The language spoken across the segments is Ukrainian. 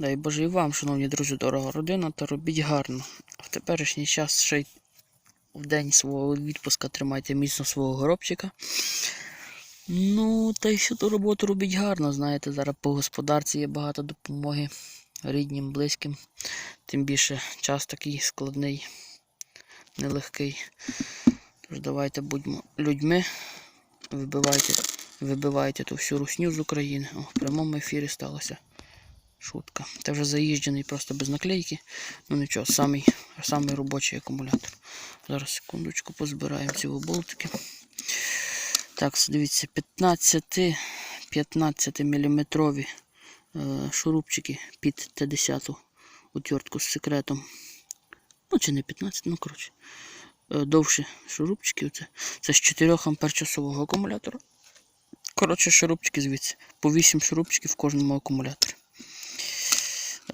Дай Боже і вам, шановні друзі, дорога родина, та робіть гарно. В теперішній час ще й в день свого відпуска тримайте міцно свого горобчика. Ну, та й всю ту роботу робіть гарно, знаєте, зараз по господарці є багато допомоги ріднім, близьким. Тим більше час такий складний, нелегкий. Тож давайте будьмо людьми, вибивайте, вибивайте ту всю русню з України. О, в прямому ефірі сталося. Шутка. Це вже заїжджений просто без наклейки. Ну нічого, самий, самий робочий акумулятор. Зараз секундочку позбираємо ці болтики. Так, дивіться, 15 15 мм шурупчики під Т10 утвертку з секретом. Ну, чи не 15, ну коротше. Е, довші шурупчики. Оце. Це з 4 ампер-часового акумулятора. Коротше, шурупчики звідси. По 8 шурупчиків в кожному акумуляторі.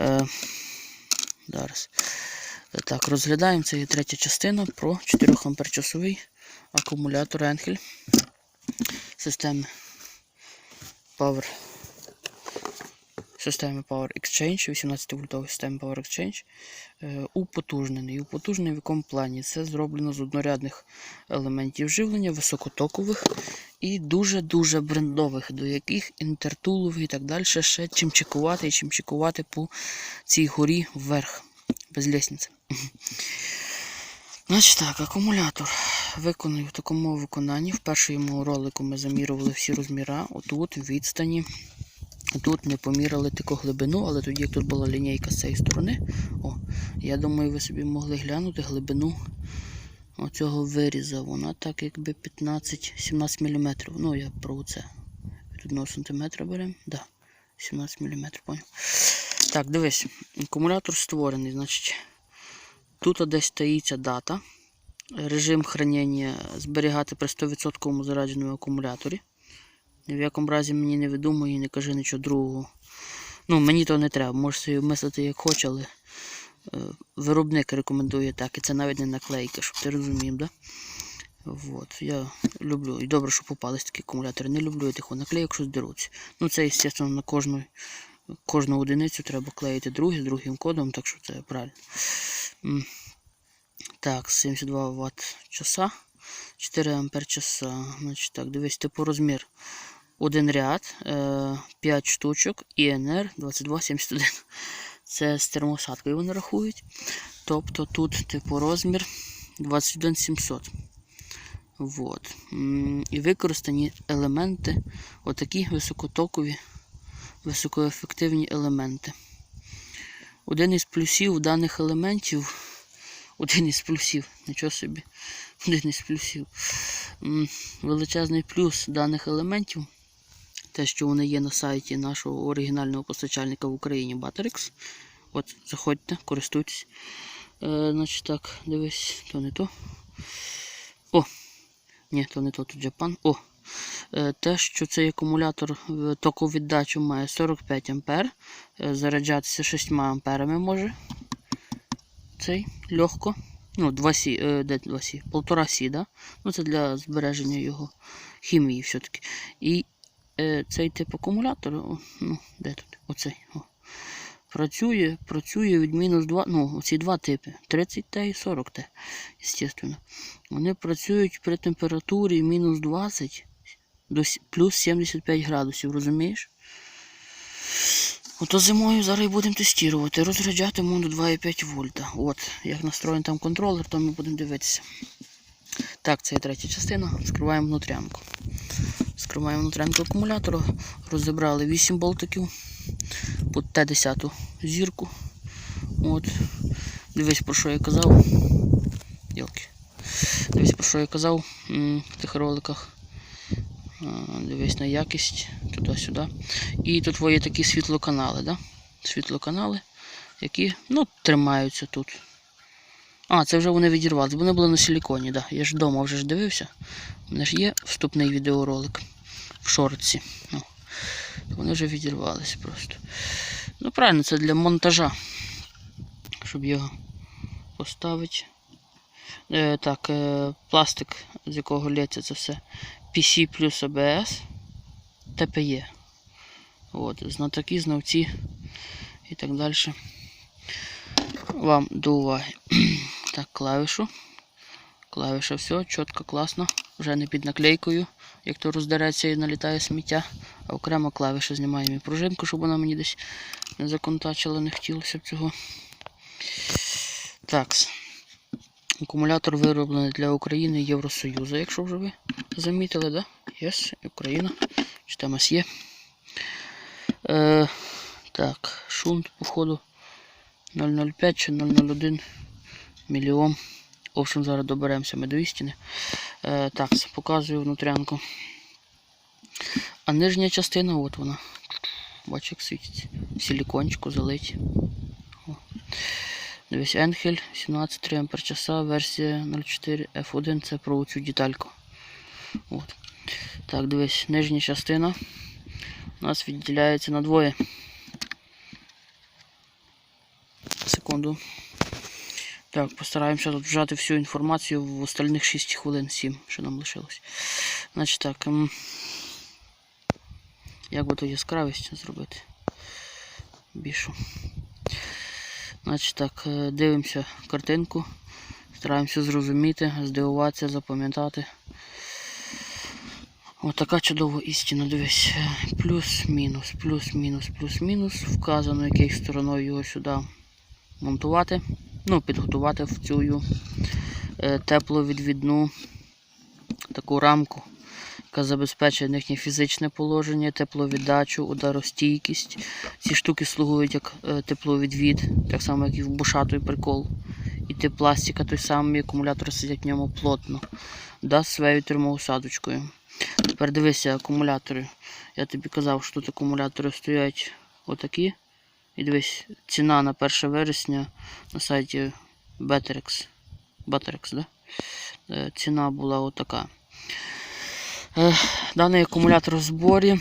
Е, зараз. Так, розглядаємо. Це є третя частина про 4 ампер-часовий акумулятор Енхель системи Power. Системи Power Exchange, 18 вольтової системи Power Exchange. Е, употужнений. Употужнений в якому плані? Це зроблено з однорядних елементів живлення, високотокових і дуже-дуже брендових, до яких інтертулових і так далі ще чим чекувати і чим чекувати по цій горі вверх, без лісниці. Значить так, акумулятор виконую в такому виконанні. В першому ролику ми замірювали всі розміри. Отут, відстані. Тут не поміряли таку глибину, але тоді, як тут була лінійка з цієї сторони, о, я думаю, ви собі могли глянути глибину оцього виріза. Вона так якби 15-17 мм. Ну, я про це. Від 1 см беремо. Да, 17 мм, понял. Так, дивись, акумулятор створений, значить. Тут десь стоїться дата. Режим хранення зберігати при 100% зарядженому акумуляторі. Ні в якому разі мені не видумує і не кажи нічого другого. Ну, мені то не треба, можеш собі мислити як хочеш, але е, виробник рекомендує так. І це навіть не наклейка, щоб ти розумів, да? Вот, я люблю. І добре, що попались такі акумулятори. Не люблю я тих наклейок, що здеруться. Ну, це, звісно, на кожну, кожну одиницю треба клеїти другий з другим кодом, так що це правильно. Так, 72 Вт часа. 4 ампер часа. Так, дивись, типу розмір. Один ряд, е, 5 штучок, ІНР 2271. Це з термосадкою вони рахують. Тобто тут, типу, розмір 21700. Вот. І використані елементи, отакі високотокові, високоефективні елементи. Один із плюсів даних елементів. Один із плюсів, нічого собі, один із плюсів. Величезний плюс даних елементів. Те, що вони є на сайті нашого оригінального постачальника в Україні Batterex. От, заходьте, користуйтесь. Е, значить так, дивись, то не то. О! Ні, то не то, тут Japan. О! Е, те, що цей акумулятор токовіддачу має 45 А, е, заряджатися 6 амперами може цей легко. Ну, 2 сі, е, де 2 сі? Полтора сі, да? Ну, це для збереження його хімії все-таки. І е, цей тип акумулятора, о, ну, де тут? Оцей. О. Працює, працює від мінус 2, ну, ці два типи, 30Т і 40Т, звісно. Вони працюють при температурі мінус 20 до плюс 75 градусів, розумієш? Ото зимою зараз будемо тестувати. Розряджатиму до 2,5 вольта. От, як настроєн там контролер, то ми будемо дивитися. Так, це є третя частина. Скриваємо внутрянку. Скриваємо внутрянку акумулятора. Розібрали 8 болтиків під Т10 зірку. От. Дивись, про що я казав. Йолки. Дивись, про що я казав в тих роликах. Дивись на якість туди-сюди. І тут є такі світлоканали, да? Світлоканали, які ну, тримаються тут. А, це вже вони відірвалися, вони були на силіконі, да. Я ж вдома вже ж дивився. У мене ж є вступний відеоролик в шортці. Ну, вони вже відірвалися просто. Ну, правильно, це для монтажа. Щоб його поставити. Е, так, е, пластик, з якого лється це все. PC плюс ABS, TPE. От, знатоки, знавці і так далі. Вам до уваги. Так, клавішу. Клавіша все, чітко, класно. Вже не під наклейкою, як то роздереться і налітає сміття. А окремо клавіша знімаємо і пружинку, щоб вона мені десь не законтачила, не хотілося б цього. Так. Акумулятор вироблений для України Євросоюзу, якщо вже ви замітили, да? Єс, Україна. Чи там ось є. Е, так, шунт, походу 005 чи 001 мільйон. В общем, зараз доберемося ми до істини. Е, так, показую внутрянку. А нижня частина, от вона. Бачу, як світиться. Силікончику залить. О. Дивись, Енхель 17 ампер часа, версія 04 F1 це про цю детальку. От. Так, дивись, нижня частина у нас відділяється на двоє. Секунду. Так, постараємося тут вжати всю інформацію в остальних 6 хвилин, 7, що нам лишилось. Значить так. ем, Як би то яскравість зробити? Більшу. Значить так, е, дивимося картинку, стараємося зрозуміти, здивуватися, запам'ятати. Отака чудова істина, дивись. Плюс-мінус, плюс-мінус, плюс-мінус. Вказано, якою стороною його сюди монтувати. Ну, підготувати в цю е, тепловідвідну таку рамку, яка забезпечує їхнє фізичне положення, тепловіддачу, ударостійкість. Ці штуки слугують як е, тепловідвід, так само, як і в бушатий прикол. І ти пластика той самий, акумулятори сидять в ньому плотно. Да, своєю термоусадочкою. Тепер дивися акумулятори. Я тобі казав, що тут акумулятори стоять отакі. І дивись, ціна на 1 вересня на сайті Batterex. Batterex, да? Е, Ціна була отака. Е, Даний акумулятор в зборі.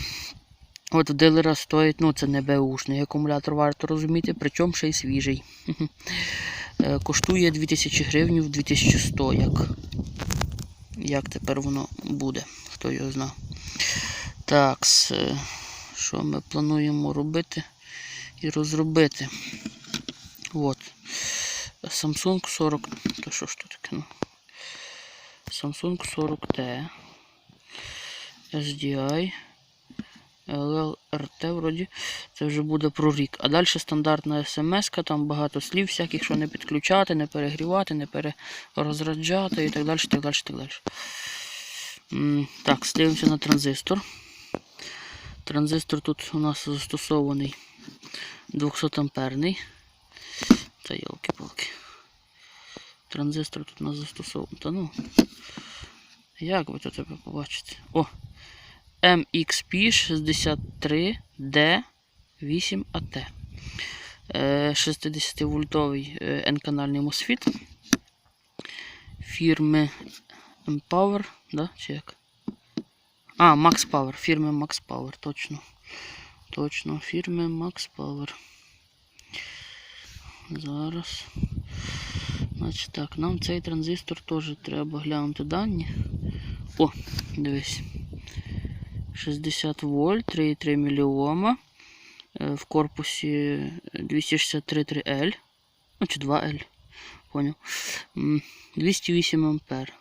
От в дилера стоїть, ну це не беушний акумулятор, варто розуміти, причому ще й свіжий. Е, Коштує 2000 гривень в 2100, як, як тепер воно буде, хто його знає. Так, що ми плануємо робити і розробити. От. Samsung 40. То що ж тут таке? Ну? Samsung 40T. SDI. LLRT вроді. Це вже буде про рік. А далі стандартна смс, там багато слів всяких, що не підключати, не перегрівати, не перерозраджати і так далі. так далі, так далі. Так, дивимося на транзистор. Транзистор тут у нас застосований 200 амперний. Та йолки-палки. Транзистор тут у нас застосований. Та ну. Як ви тут тебе побачите? О! MXP 63D 8AT. 60 вольтовий N-канальний MOSFET фірми Empower, да? Чи як? А, Max Power, фірми Max Power, точно. Точно, фірми Max Power. Зараз. Значить так, нам цей транзистор теж треба глянути дані. О, дивись. 60 вольт, 3,3 мільйома. Е, В корпусі 263,3L. Ну, чи 2L. Поняв. 208 ампер.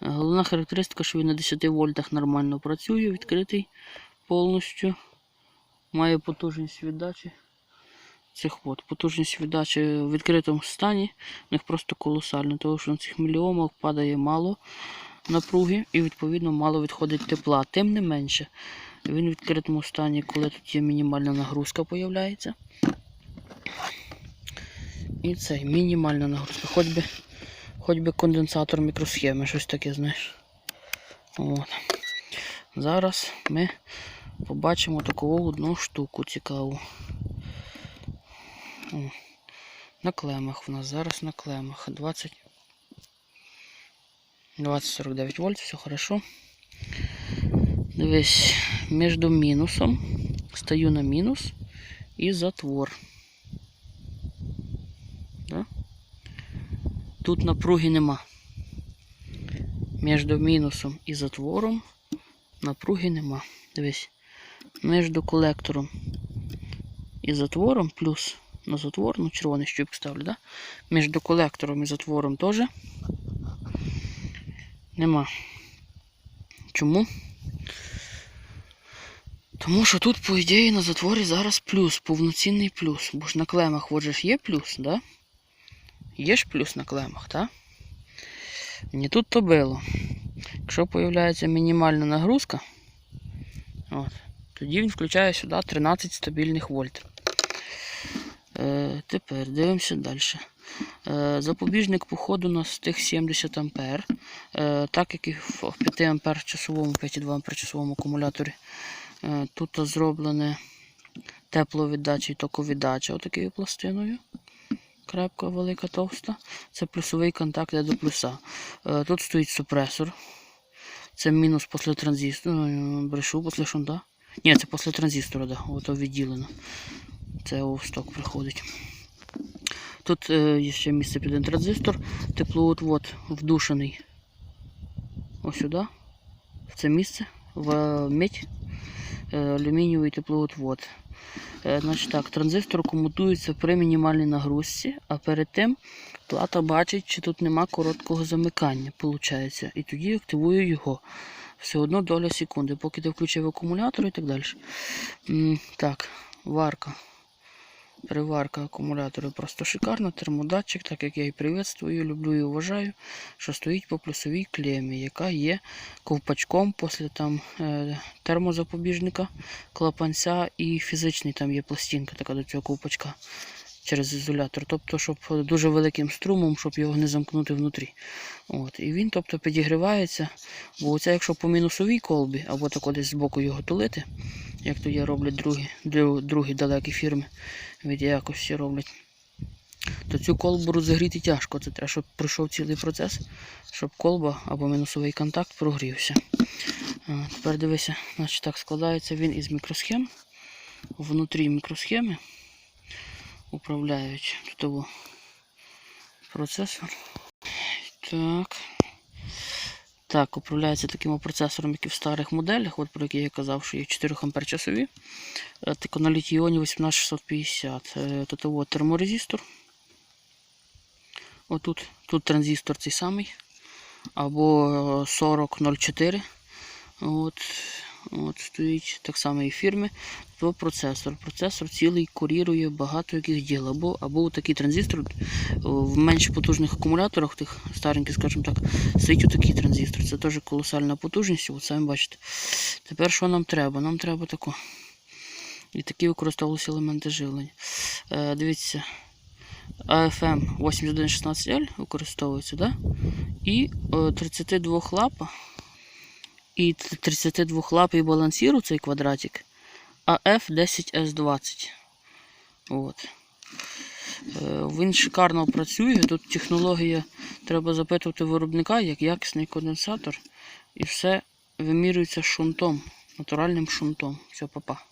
Головна характеристика, що він на 10 вольтах нормально працює, відкритий повністю. Має потужність віддачі. Цих от, потужність віддачі в відкритому стані. У них просто колосальна, тому що на цих мільйомах падає мало напруги і відповідно мало відходить тепла. Тим не менше, він в відкритому стані, коли тут є мінімальна нагрузка, появляється. І цей мінімальна нагрузка. Хоч би, хоч би конденсатор мікросхеми, щось таке, знаєш. От. Зараз ми побачимо таку одну штуку цікаву. О, на клемах в нас зараз на клемах 20 20-49 вольт, все хорошо. Дивись, між мінусом стою на мінус і затвор. Да? Тут напруги нема. Між мінусом і затвором напруги нема. Дивись, між колектором і затвором, плюс на затвор, ну червоний щупик ставлю, да? Між колектором і затвором теж нема. Чому? Тому що тут, по ідеї, на затворі зараз плюс, повноцінний плюс. Бо ж на клемах от же ж є плюс, да? Є ж плюс на клемах, так? Не тут то було. Якщо появляється мінімальна нагрузка, от, тоді він включає сюди 13 стабільних вольт. Е, тепер дивимося далі. Е, запобіжник походу у нас тих 70 А. Е, так як і в 5 ампер часовому, 5,2 ампер часовому акумуляторі. Е, тут зроблене тепловіддача і токовіддача отакою пластиною. Крепка, велика, товста. Це плюсовий контакт до плюса. Е, Тут стоїть супресор. Це мінус після транзистору. е, Брешу після шунта. Ні, це після транзистора, да. Ото відділено. Це сток приходить. Тут е, є ще місце під транзистор. Теплоотвод вдушений. Ось сюди. В це місце. В е, медь. Е, алюмінієвий теплоотвод. Е, Значить так, транзистор комутується при мінімальній нагрузці, а перед тим плата бачить, чи тут нема короткого замикання, виходить. І тоді активує його. Все одно доля секунди, поки ти включив акумулятор і так далі. Так, варка. Приварка акумулятора просто шикарна. Термодатчик, так як я і приветствую, люблю і вважаю, що стоїть по плюсовій клемі, яка є ковпачком після там е, термозапобіжника, клапанця і фізичний там є пластинка така до цього ковпачка через ізолятор. Тобто, щоб дуже великим струмом, щоб його не замкнути внутрі. От. І він тобто, підігрівається. Бо оце, якщо по мінусовій колбі, або так десь збоку його тулити, як то є роблять другі, другі далекі фірми від якості роблять, то цю колбу розігріти тяжко. Це треба, щоб пройшов цілий процес, щоб колба або мінусовий контакт прогрівся. Тепер дивися, значить так складається він із мікросхем. Внутрі мікросхеми управляють тут його процесор. Так. Так, управляється таким процесором, як і в старих моделях, от про які я казав, що є 4 ампер часові. Е, Тако на літіоні 18650. Е, Тут от терморезистор. Отут тут транзистор цей самий. Або е, 4004. От, от стоїть так само і фірми. То процесор. Процесор цілий курірує багато яких діл. Або, або такий транзистор в менш потужних акумуляторах, тих стареньких, скажімо так, стоїть отакий транзистор. Це теж колосальна потужність, от самі бачите. Тепер що нам треба? Нам треба тако. І такі використовувалися елементи живлення. Е, дивіться, AFM 8116L використовується, да? і е, 32 лапа. І 32 лапий балансіру цей квадратик. а F10S20. От. Е, Він шикарно працює. Тут технологія треба запитувати виробника, як якісний конденсатор. І все вимірюється шунтом, натуральним шунтом. Все, папа.